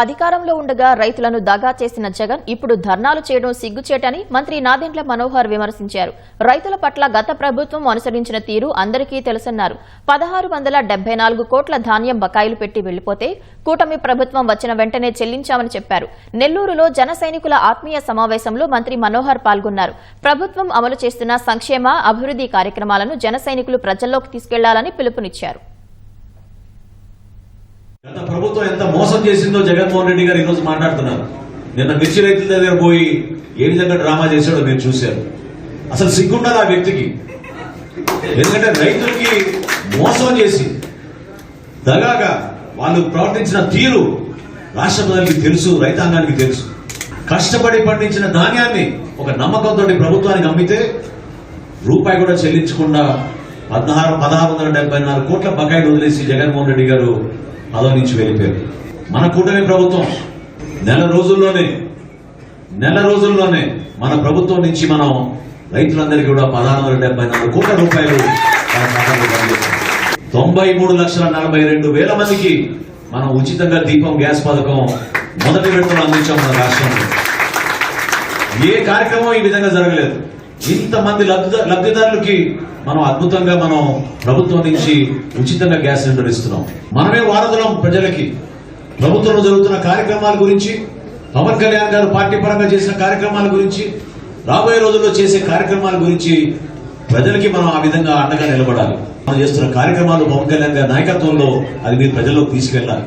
అధికారంలో ఉండగా రైతులను దగా చేసిన జగన్ ఇప్పుడు ధర్నాలు చేయడం సిగ్గుచేటని మంత్రి నాదెండ్ల మనోహర్ విమర్శించారు. రైతుల పట్ల గత ప్రభుత్వం అనుసరించిన తీరు అందరికీ తెలుసన్నారు. పదహారు వందల డెబ్బై నాలుగు కోట్ల ధాన్యం బకాయిలు పెట్టి వెళ్ళిపోతే కూటమి ప్రభుత్వం వచ్చిన వెంటనే చెల్లించామని చెప్పారు. నెల్లూరులో జన సైనికుల ఆత్మీయ సమావేశంలో మంత్రి మనోహర్ పాల్గొన్నారు. ప్రభుత్వం అమలు చేస్తున్న సంక్షేమ అభివృద్ది కార్యక్రమాలను జన సైనికులు ప్రజల్లోకి తీసుకెళ్ళాలని పిలుపునిచ్చారు. గత ప్రభుత్వం ఎంత మోసం చేసిందో జగన్మోహన్ రెడ్డి గారు ఈరోజు మాట్లాడుతున్నారు. నిన్న మిర్చి రైతుల దగ్గర పోయి ఏ విధంగా డ్రామా చేశాడో మీరు చూశారు. అసలు సిగ్గుండాలి ఆ వ్యక్తికి? ఎందుకంటే రైతులకి మోసం చేసి దగాగా వాళ్ళు ప్రవర్తించిన తీరు రాష్ట్ర ప్రజలకి తెలుసు రైతాంగానికి తెలుసు. కష్టపడి పండించిన ధాన్యాన్ని ఒక నమ్మకంతో ప్రభుత్వానికి అమ్మితే రూపాయి కూడా చెల్లించకుండా పదహారు పదహారు వందల డెబ్బై నాలుగు కోట్ల బకాయిలు వదిలేసి జగన్మోహన్ రెడ్డి గారు పదవి నుంచి వెళ్ళిపోయింది మన కూటమి ప్రభుత్వం నెల రోజుల్లోనే నెల రోజుల్లోనే మన ప్రభుత్వం నుంచి మనం రైతులందరికీ కూడా పదహారు వందల డెబ్బై నాలుగు కోట్ల రూపాయలు తొంభై మూడు లక్షల నలభై రెండు వేల మందికి మనం ఉచితంగా దీపం గ్యాస్ పథకం మొదటి విడతలు అందించాం మన రాష్ట్రంలో. ఏ కార్యక్రమం ఈ విధంగా జరగలేదు. ఇంతమంది లబ్ధి లబ్ధిదారులకి మనం అద్భుతంగా మనం ప్రభుత్వం నుంచి ఉచితంగా గ్యాస్ సిలిండర్ ఇస్తున్నాం. మనమే వారధులం ప్రజలకి. ప్రభుత్వంలో జరుగుతున్న కార్యక్రమాల గురించి పవన్ కళ్యాణ్ గారు పార్టీ పరంగా చేసిన కార్యక్రమాల గురించి రాబోయే రోజుల్లో చేసే కార్యక్రమాల గురించి ప్రజలకి మనం ఆ విధంగా అండగా నిలబడాలి. మనం చేస్తున్న కార్యక్రమాలు పవన్ కళ్యాణ్ గారి నాయకత్వంలో అది మీరు ప్రజల్లోకి తీసుకెళ్ళాలి.